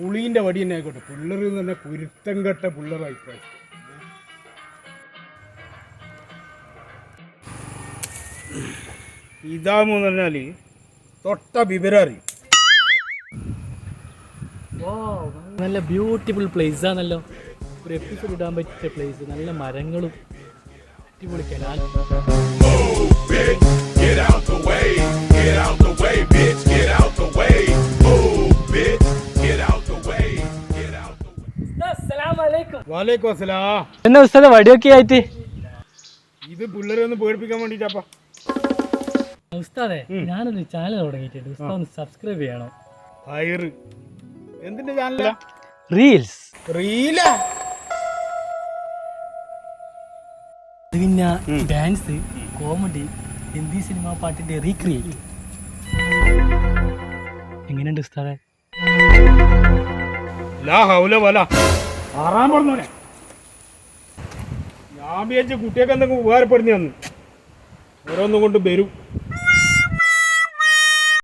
പുളീന്റെ വടി തന്നെ ആയിക്കോട്ടെ. പിള്ളേർ തന്നെ കുരുത്തം കെട്ട പുള്ളറായിക്കോട്ടെ ഇപ്രാവശ്യം. ഇതാമെന്ന് പറഞ്ഞാൽ തൊട്ട വിവരറി നല്ല ബ്യൂട്ടിഫുൾ പ്ലേസ് ആണല്ലോ. ഒരു എപ്പിസോഡ് ഇടാൻ പറ്റിയ പ്ലേസ് നല്ല മരങ്ങളും. അടിപൊളി കനാൽ വാലേക്കും അസ്സലാം. എന്നാ ഉസ്താദ വടിയൊക്കെ ആയിട്ട്? ഇത് പിള്ളേരെ ഒന്ന് പേടിപ്പിക്കാൻ വേണ്ടിട്ടാപ്പാ. ഉസ്താദെ ഞാനൊരു ചാനൽ തുടങ്ങിയിട്ടുണ്ട്. ഉസ്താദ് ഒന്ന് സബ്സ്ക്രൈബ് ചെയ്യണം. ഫയർ എന്തിന്റെ ചാനലാ റീൽസ് റീലാ പിന്നെ ഡാൻസ് കോമഡി ഹിന്ദി സിനിമ പാട്ടിന്റെ റീക്രിയേറ്റ് എങ്ങനെയുണ്ട് ഉസ്താദെ? ലാ ഹൗല വല. ആറാൻ പറഞ്ഞോനെ ഞാൻ വിചാരിച്ച കുട്ടിയൊക്കെ എന്തെങ്കിലും ഉപകാരപ്പെടുന്നു ഓരോന്നും കൊണ്ട് വരും.